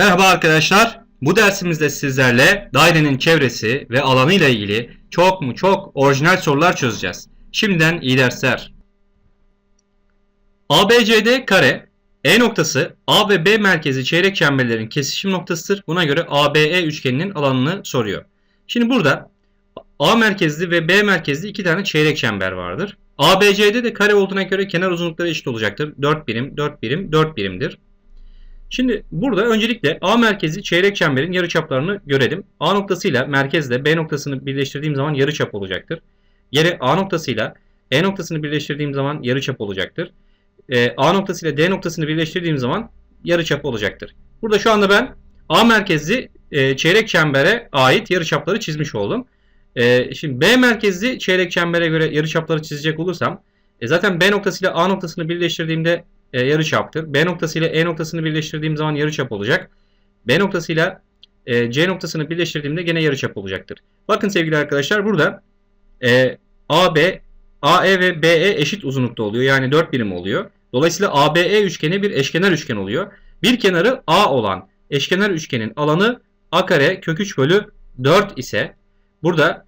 Merhaba arkadaşlar. Bu dersimizde sizlerle dairenin çevresi ve alanı ile ilgili çok mu çok orijinal sorular çözeceğiz. Şimdiden iyi dersler. ABCD kare E noktası A ve B merkezi çeyrek çemberlerin kesişim noktasıdır. Buna göre ABE üçgeninin alanını soruyor. Şimdi burada A merkezli ve B merkezli iki tane çeyrek çember vardır. ABC'de de kare olduğuna göre kenar uzunlukları eşit olacaktır. 4 birim, 4 birim, 4 birimdir. Şimdi burada öncelikle A merkezi çeyrek çemberin yarıçaplarını görelim. A noktasıyla merkezle B noktasını birleştirdiğim zaman yarıçap olacaktır. Yere A noktasıyla E noktasını birleştirdiğim zaman yarıçap olacaktır. Ee, A noktasıyla D noktasını birleştirdiğim zaman yarıçap olacaktır. Burada şu anda ben A merkezli e, çeyrek çembere ait yarıçapları çizmiş oldum. E, şimdi B merkezli çeyrek çembere göre yarıçapları çizecek olursam e, zaten B noktasıyla A noktasını birleştirdiğimde e, yarıçaptır. B noktasıyla E noktasını birleştirdiğim zaman yarıçap olacak. B noktasıyla e, C noktasını birleştirdiğimde gene yarıçap olacaktır. Bakın sevgili arkadaşlar burada e, AB, AE ve BE eşit uzunlukta oluyor. Yani 4 birim oluyor. Dolayısıyla ABE üçgeni bir eşkenar üçgen oluyor. Bir kenarı A olan eşkenar üçgenin alanı A kare kök 3 bölü 4 ise burada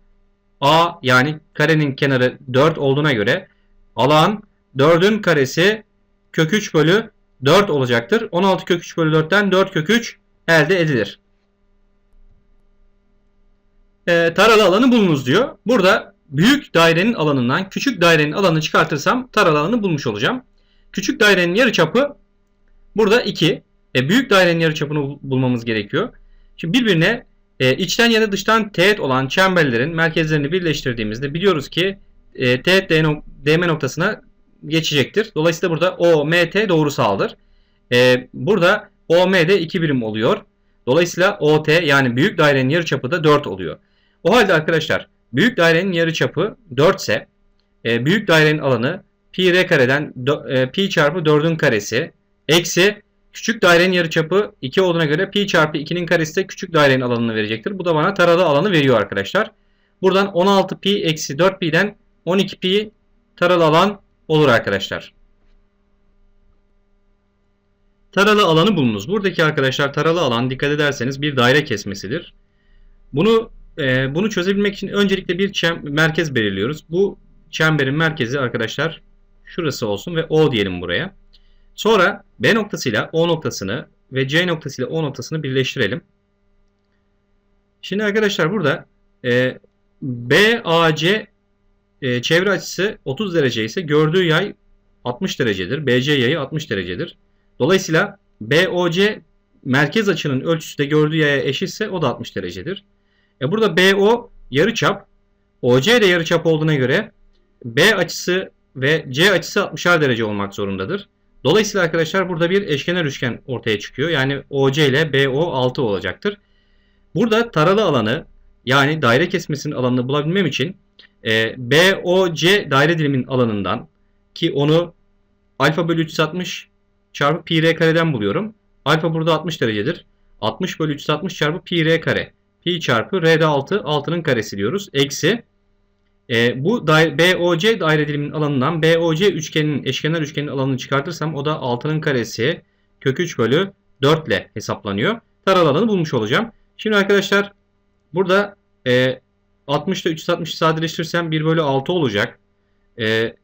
A yani karenin kenarı 4 olduğuna göre alan 4'ün karesi kök 3 bölü 4 olacaktır. 16 kök 3 bölü 4'ten 4 kök 3 elde edilir. E, taralı alanı bulunuz diyor. Burada büyük dairenin alanından küçük dairenin alanını çıkartırsam taralı alanı bulmuş olacağım. Küçük dairenin yarıçapı burada 2. E, büyük dairenin yarıçapını bulmamız gerekiyor. Şimdi birbirine e, içten ya da dıştan teğet olan çemberlerin merkezlerini birleştirdiğimizde biliyoruz ki e, teğet DM noktasına geçecektir. Dolayısıyla burada OMT doğrusaldır. Ee, burada OMD 2 birim oluyor. Dolayısıyla OT yani büyük dairenin yarıçapı da 4 oluyor. O halde arkadaşlar büyük dairenin yarıçapı 4 ise e, büyük dairenin alanı pi r kareden e, pi çarpı 4'ün karesi eksi küçük dairenin yarıçapı 2 olduğuna göre pi çarpı 2'nin karesi de küçük dairenin alanını verecektir. Bu da bana taralı alanı veriyor arkadaşlar. Buradan 16 pi eksi 4 pi'den 12 pi taralı alan olur arkadaşlar. Taralı alanı bulunuz. Buradaki arkadaşlar taralı alan dikkat ederseniz bir daire kesmesidir. Bunu e, bunu çözebilmek için öncelikle bir merkez belirliyoruz. Bu çemberin merkezi arkadaşlar şurası olsun ve O diyelim buraya. Sonra B noktasıyla O noktasını ve C noktasıyla O noktasını birleştirelim. Şimdi arkadaşlar burada e, BAC e, çevre açısı 30 derece ise gördüğü yay 60 derecedir. BC yayı 60 derecedir. Dolayısıyla BOC merkez açının ölçüsü de gördüğü yaya eşitse o da 60 derecedir. E burada BO yarıçap, OC de yarıçap olduğuna göre B açısı ve C açısı 60'ar derece olmak zorundadır. Dolayısıyla arkadaşlar burada bir eşkenar üçgen ortaya çıkıyor. Yani OC ile BO 6 olacaktır. Burada taralı alanı yani daire kesmesinin alanını bulabilmem için e, BOC daire dilimin alanından ki onu alfa bölü 360 çarpı pi r kareden buluyorum. Alfa burada 60 derecedir. 60 bölü 360 çarpı pi r kare. Pi çarpı r'de 6, 6'nın karesi diyoruz. Eksi e, bu daire, BOC daire dilimin alanından BOC üçgeninin eşkenar üçgenin alanını çıkartırsam o da 6'nın karesi kök 3 bölü 4 ile hesaplanıyor. Taralı alanı bulmuş olacağım. Şimdi arkadaşlar burada e, 60 ile 360'ı sadeleştirirsem 1 bölü 6 olacak. Ee,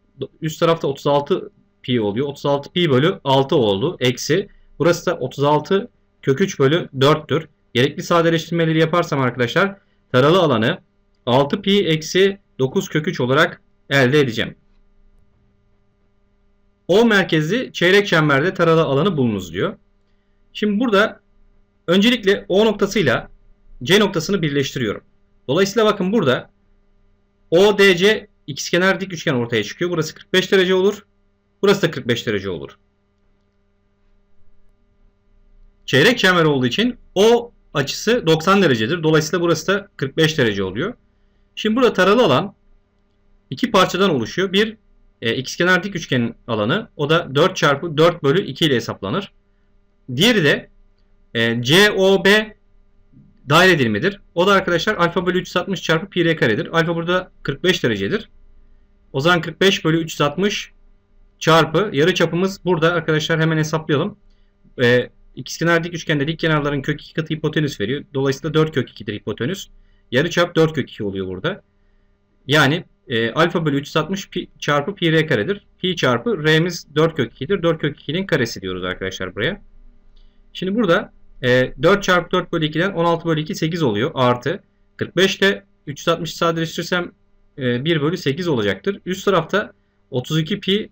üst tarafta 36 pi oluyor. 36 pi bölü 6 oldu. Eksi. Burası da 36 kök 3 bölü 4'tür. Gerekli sadeleştirmeleri yaparsam arkadaşlar taralı alanı 6 pi eksi 9 kök 3 olarak elde edeceğim. O merkezli çeyrek çemberde taralı alanı bulunuz diyor. Şimdi burada öncelikle O noktasıyla C noktasını birleştiriyorum. Dolayısıyla bakın burada ODC ikizkenar dik üçgen ortaya çıkıyor. Burası 45 derece olur. Burası da 45 derece olur. Çeyrek çember olduğu için O açısı 90 derecedir. Dolayısıyla burası da 45 derece oluyor. Şimdi burada taralı alan iki parçadan oluşuyor. Bir e, ikizkenar dik üçgenin alanı. O da 4 çarpı 4 bölü 2 ile hesaplanır. Diğeri de e, COB daire dilimidir. O da arkadaşlar alfa bölü 360 çarpı pi r karedir. Alfa burada 45 derecedir. O zaman 45 bölü 360 çarpı yarı çapımız burada arkadaşlar hemen hesaplayalım. Ee, ikizkenar dik üçgende dik kenarların kök 2 katı hipotenüs veriyor. Dolayısıyla 4 kök 2'dir hipotenüs. Yarıçap 4 kök 2 oluyor burada. Yani e, alfa bölü 360 pi, çarpı pi r karedir. Pi çarpı r'miz 4 kök 2'dir. 4 kök 2'nin karesi diyoruz arkadaşlar buraya. Şimdi burada e, 4 çarpı 4 bölü 2'den 16 bölü 2 8 oluyor. Artı 45 ile 360'ı sadeleştirirsem e, 1 bölü 8 olacaktır. Üst tarafta 32 pi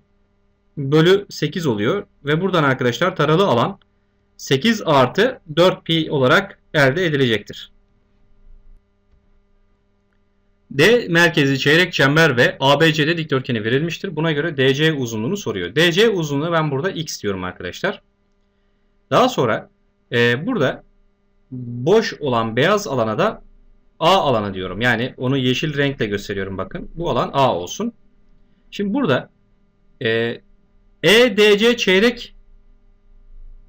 bölü 8 oluyor. Ve buradan arkadaşlar taralı alan 8 artı 4 pi olarak elde edilecektir. D merkezi çeyrek çember ve ABC'de dikdörtgeni verilmiştir. Buna göre DC uzunluğunu soruyor. DC uzunluğu ben burada x diyorum arkadaşlar. Daha sonra e, burada boş olan beyaz alana da A alanı diyorum. Yani onu yeşil renkle gösteriyorum bakın. Bu alan A olsun. Şimdi burada e, EDC çeyrek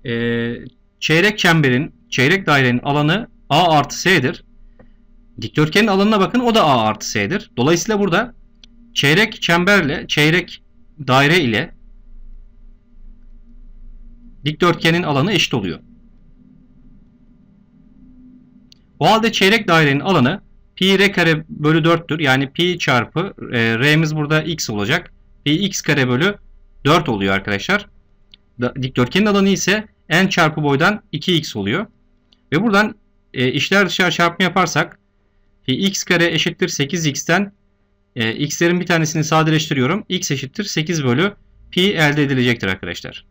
e, çeyrek çemberin, çeyrek dairenin alanı A artı S'dir. Dikdörtgenin alanına bakın o da A artı S'dir. Dolayısıyla burada çeyrek çemberle çeyrek daire ile dikdörtgenin alanı eşit oluyor. O halde çeyrek dairenin alanı pi r kare bölü 4'tür. Yani pi çarpı e, r'miz burada x olacak. Pi x kare bölü 4 oluyor arkadaşlar. Dikdörtgenin alanı ise n çarpı boydan 2x oluyor. Ve buradan e, işler dışarı çarpma yaparsak pi x kare eşittir 8x'ten e, x'lerin bir tanesini sadeleştiriyorum. x eşittir 8 bölü pi elde edilecektir arkadaşlar.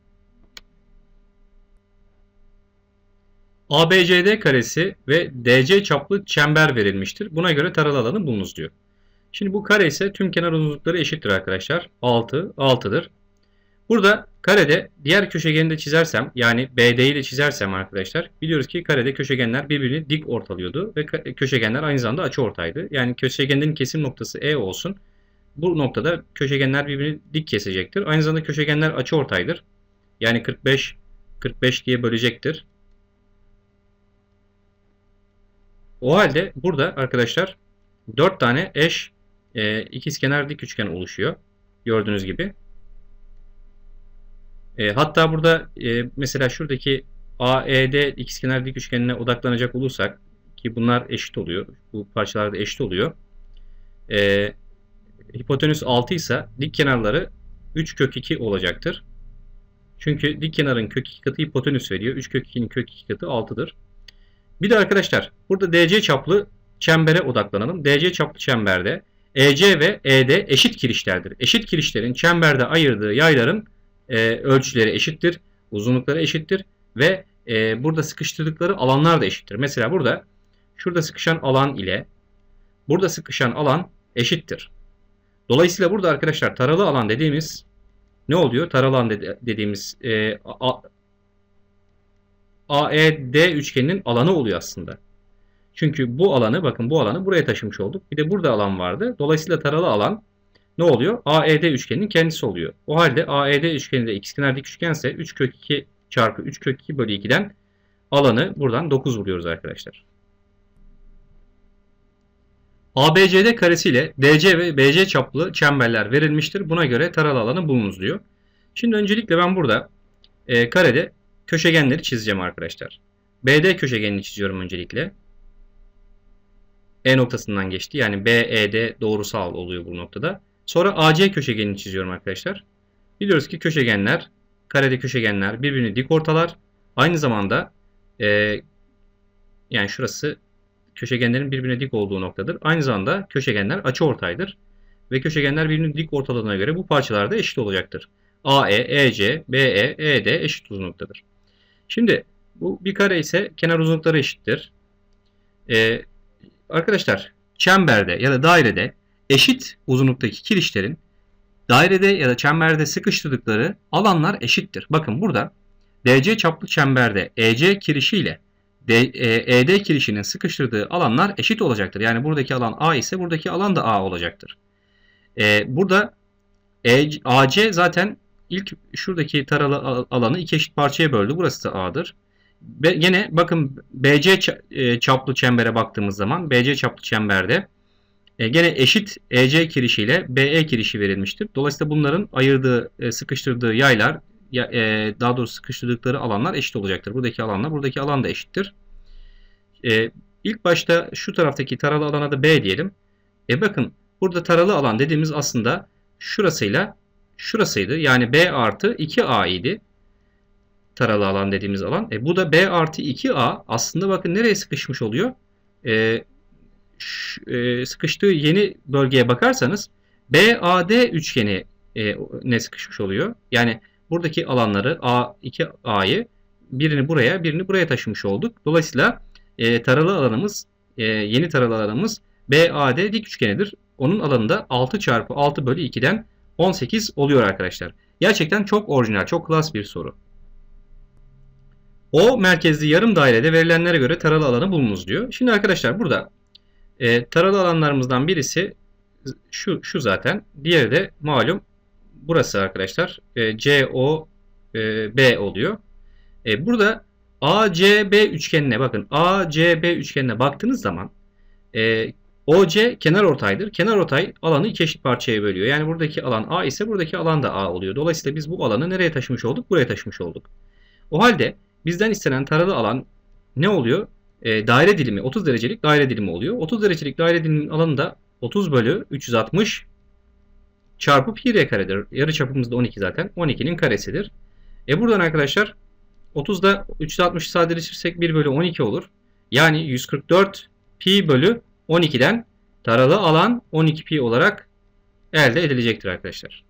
ABCD karesi ve DC çaplı çember verilmiştir. Buna göre taralı alanı bulunuz diyor. Şimdi bu kare ise tüm kenar uzunlukları eşittir arkadaşlar. 6, 6'dır. Burada karede diğer köşegeni de çizersem yani BD'yi de çizersem arkadaşlar biliyoruz ki karede köşegenler birbirini dik ortalıyordu ve köşegenler aynı zamanda açı ortaydı. Yani köşegenlerin kesim noktası E olsun. Bu noktada köşegenler birbirini dik kesecektir. Aynı zamanda köşegenler açı ortaydır. Yani 45 45 diye bölecektir. O halde burada arkadaşlar 4 tane eş e, ikizkenar dik üçgen oluşuyor. Gördüğünüz gibi. E, hatta burada e, mesela şuradaki AED ikizkenar dik üçgenine odaklanacak olursak ki bunlar eşit oluyor. Bu parçalar da eşit oluyor. E, hipotenüs 6 ise dik kenarları 3 kök 2 olacaktır. Çünkü dik kenarın kök 2 katı hipotenüs veriyor. 3 kök 2'nin kök 2 katı 6'dır. Bir de arkadaşlar burada DC çaplı çembere odaklanalım. DC çaplı çemberde EC ve ED eşit kirişlerdir. Eşit kirişlerin çemberde ayırdığı yayların e, ölçüleri eşittir. Uzunlukları eşittir. Ve e, burada sıkıştırdıkları alanlar da eşittir. Mesela burada şurada sıkışan alan ile burada sıkışan alan eşittir. Dolayısıyla burada arkadaşlar taralı alan dediğimiz ne oluyor? Taralı alan dediğimiz e, AED üçgeninin alanı oluyor aslında. Çünkü bu alanı bakın bu alanı buraya taşımış olduk. Bir de burada alan vardı. Dolayısıyla taralı alan ne oluyor? AED üçgeninin kendisi oluyor. O halde AED üçgeni de ikizkenar dik üçgense 3 kök 2 çarpı 3 kök 2 bölü 2'den alanı buradan 9 buluyoruz arkadaşlar. ABCD karesi ile DC ve BC çaplı çemberler verilmiştir. Buna göre taralı alanı bulunuz diyor. Şimdi öncelikle ben burada e, karede köşegenleri çizeceğim arkadaşlar. BD köşegenini çiziyorum öncelikle. E noktasından geçti. Yani BED doğrusal oluyor bu noktada. Sonra AC köşegenini çiziyorum arkadaşlar. Biliyoruz ki köşegenler, karede köşegenler birbirini dik ortalar. Aynı zamanda e, yani şurası köşegenlerin birbirine dik olduğu noktadır. Aynı zamanda köşegenler açıortaydır. Ve köşegenler birbirinin dik ortaladığına göre bu parçalarda eşit olacaktır. AE, EC, BE, ED eşit uzunluktadır. Şimdi bu bir kare ise kenar uzunlukları eşittir. Ee, arkadaşlar çemberde ya da dairede eşit uzunluktaki kirişlerin dairede ya da çemberde sıkıştırdıkları alanlar eşittir. Bakın burada DC çaplı çemberde EC kirişi ile ED e kirişinin sıkıştırdığı alanlar eşit olacaktır. Yani buradaki alan A ise buradaki alan da A olacaktır. Ee, burada e, AC zaten ilk şuradaki taralı alanı iki eşit parçaya böldü. Burası da A'dır. Ve yine bakın BC e, çaplı çembere baktığımız zaman BC çaplı çemberde e, gene eşit EC kirişi ile BE kirişi verilmiştir. Dolayısıyla bunların ayırdığı, e, sıkıştırdığı yaylar ya, e, daha doğrusu sıkıştırdıkları alanlar eşit olacaktır. Buradaki alanla buradaki alan da eşittir. E, ilk başta şu taraftaki taralı alana da B diyelim. E bakın burada taralı alan dediğimiz aslında şurasıyla şurasıydı. Yani B artı 2A idi. Taralı alan dediğimiz alan. E bu da B artı 2A aslında bakın nereye sıkışmış oluyor? E, e, sıkıştığı yeni bölgeye bakarsanız BAD üçgeni e, ne sıkışmış oluyor? Yani buradaki alanları A, 2A'yı birini buraya birini buraya taşımış olduk. Dolayısıyla e, taralı alanımız e, yeni taralı alanımız BAD dik üçgenidir. Onun alanında 6 çarpı 6 bölü 2'den 18 oluyor arkadaşlar. Gerçekten çok orijinal, çok klas bir soru. O merkezli yarım dairede verilenlere göre taralı alanı bulunuz diyor. Şimdi arkadaşlar burada e, taralı alanlarımızdan birisi şu, şu zaten. Diğeri de malum burası arkadaşlar. E, CO e, oluyor. E, burada ACB üçgenine bakın. ACB üçgenine baktığınız zaman e, OC kenar ortaydır. Kenar ortay alanı iki eşit parçaya bölüyor. Yani buradaki alan A ise buradaki alan da A oluyor. Dolayısıyla biz bu alanı nereye taşımış olduk? Buraya taşımış olduk. O halde bizden istenen taralı alan ne oluyor? E, daire dilimi 30 derecelik daire dilimi oluyor. 30 derecelik daire diliminin alanı da 30 bölü 360 çarpı pi karedir. Yarı çapımız da 12 zaten. 12'nin karesidir. E buradan arkadaşlar 30'da 360'ı sadeleştirirsek 1 bölü 12 olur. Yani 144 pi bölü 12'den taralı alan 12 pi olarak elde edilecektir arkadaşlar.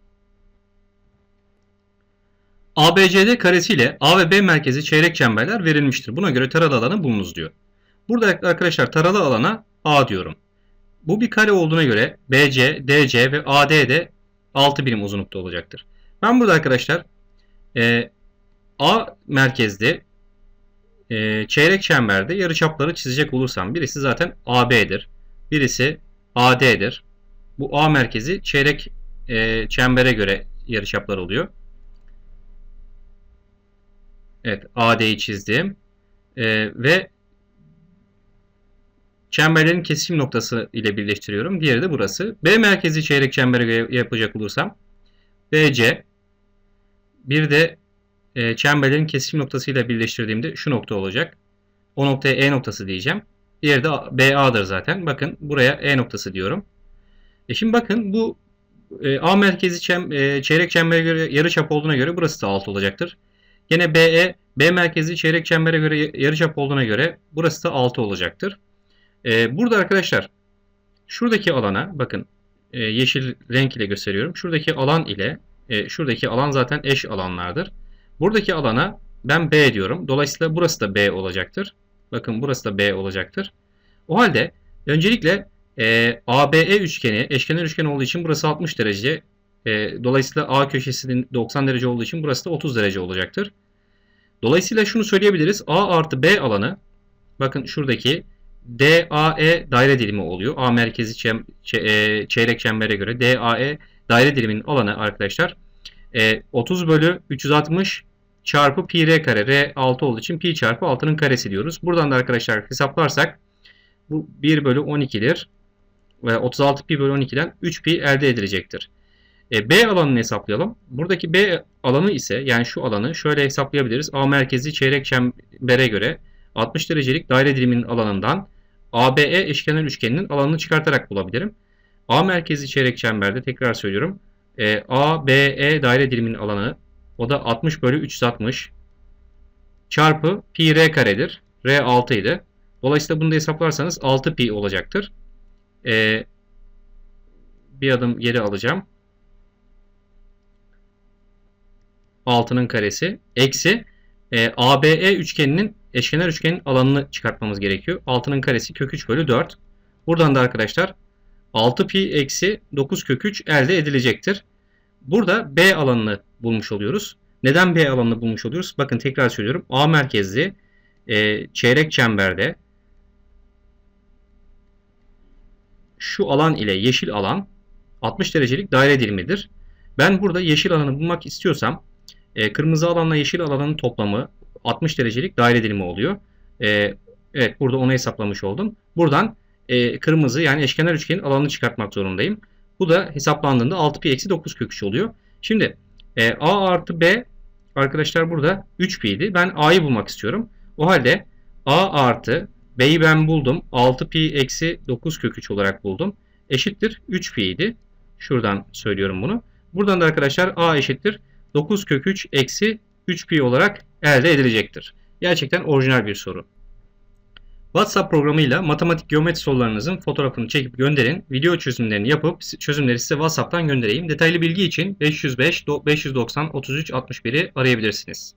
ABCD karesiyle A ve B merkezi çeyrek çemberler verilmiştir. Buna göre taralı alanı bulunuz diyor. Burada arkadaşlar taralı alana A diyorum. Bu bir kare olduğuna göre BC, DC ve AD de 6 birim uzunlukta olacaktır. Ben burada arkadaşlar e, A merkezde e, çeyrek çemberde yarıçapları çizecek olursam birisi zaten AB'dir. Birisi AD'dir. Bu A merkezi çeyrek e, çembere göre yarıçaplar oluyor. Evet AD'yi çizdim. E, ve çemberlerin kesişim noktası ile birleştiriyorum. Diğeri de burası. B merkezi çeyrek çembere göre yapacak olursam BC bir de e, çemberlerin kesişim noktasıyla birleştirdiğimde şu nokta olacak. O noktaya E noktası diyeceğim. Diğeri de BA'dır zaten. Bakın buraya E noktası diyorum. E şimdi bakın bu e, A merkezi çem, e, çeyrek çembere göre yarıçap olduğuna göre burası da 6 olacaktır. Yine BE B merkezi çeyrek çembere göre yarıçap olduğuna göre burası da 6 olacaktır. E, burada arkadaşlar şuradaki alana bakın e, yeşil renk ile gösteriyorum. Şuradaki alan ile e, şuradaki alan zaten eş alanlardır. Buradaki alana ben B diyorum. Dolayısıyla burası da B olacaktır. Bakın burası da B olacaktır. O halde öncelikle e, ABE üçgeni eşkenar üçgen olduğu için burası 60 derece. E, dolayısıyla A köşesinin 90 derece olduğu için burası da 30 derece olacaktır. Dolayısıyla şunu söyleyebiliriz. A artı B alanı bakın şuradaki DAE daire dilimi oluyor. A merkezi çem, e, çeyrek çembere göre DAE daire diliminin alanı arkadaşlar e, 30 bölü 360 çarpı pi r kare. R 6 olduğu için pi çarpı 6'nın karesi diyoruz. Buradan da arkadaşlar hesaplarsak bu 1 bölü 12'dir. Ve 36 pi bölü 12'den 3 pi elde edilecektir. E, B alanını hesaplayalım. Buradaki B alanı ise yani şu alanı şöyle hesaplayabiliriz. A merkezi çeyrek çembere göre 60 derecelik daire diliminin alanından ABE eşkenar üçgeninin alanını çıkartarak bulabilirim. A merkezi çeyrek çemberde tekrar söylüyorum. E, ABE daire diliminin alanı o da 60 bölü 360 çarpı pi r karedir. R 6 idi. Dolayısıyla bunu da hesaplarsanız 6 pi olacaktır. E, bir adım geri alacağım. 6'nın karesi eksi e, ABE üçgeninin eşkenar üçgenin alanını çıkartmamız gerekiyor. 6'nın karesi kök 3 bölü 4. Buradan da arkadaşlar 6 pi eksi 9 kök 3 elde edilecektir. Burada B alanını bulmuş oluyoruz. Neden B alanını bulmuş oluyoruz? Bakın tekrar söylüyorum. A merkezli e, çeyrek çemberde şu alan ile yeşil alan 60 derecelik daire dilimidir. Ben burada yeşil alanı bulmak istiyorsam e, kırmızı alanla yeşil alanın toplamı 60 derecelik daire dilimi oluyor. E, evet burada onu hesaplamış oldum. Buradan e, kırmızı yani eşkenar üçgenin alanını çıkartmak zorundayım. Bu da hesaplandığında 6 pi eksi 9 kök 3 oluyor. Şimdi e, A artı B arkadaşlar burada 3 pi idi. Ben a'yı bulmak istiyorum. O halde a artı b'yi ben buldum. 6 pi eksi 9 kök 3 olarak buldum. Eşittir 3 pi idi. Şuradan söylüyorum bunu. Buradan da arkadaşlar a eşittir 9 kök 3 eksi 3 pi olarak elde edilecektir. Gerçekten orijinal bir soru. WhatsApp programıyla matematik geometri sorularınızın fotoğrafını çekip gönderin. Video çözümlerini yapıp çözümleri size WhatsApp'tan göndereyim. Detaylı bilgi için 505 590 33 61'i arayabilirsiniz.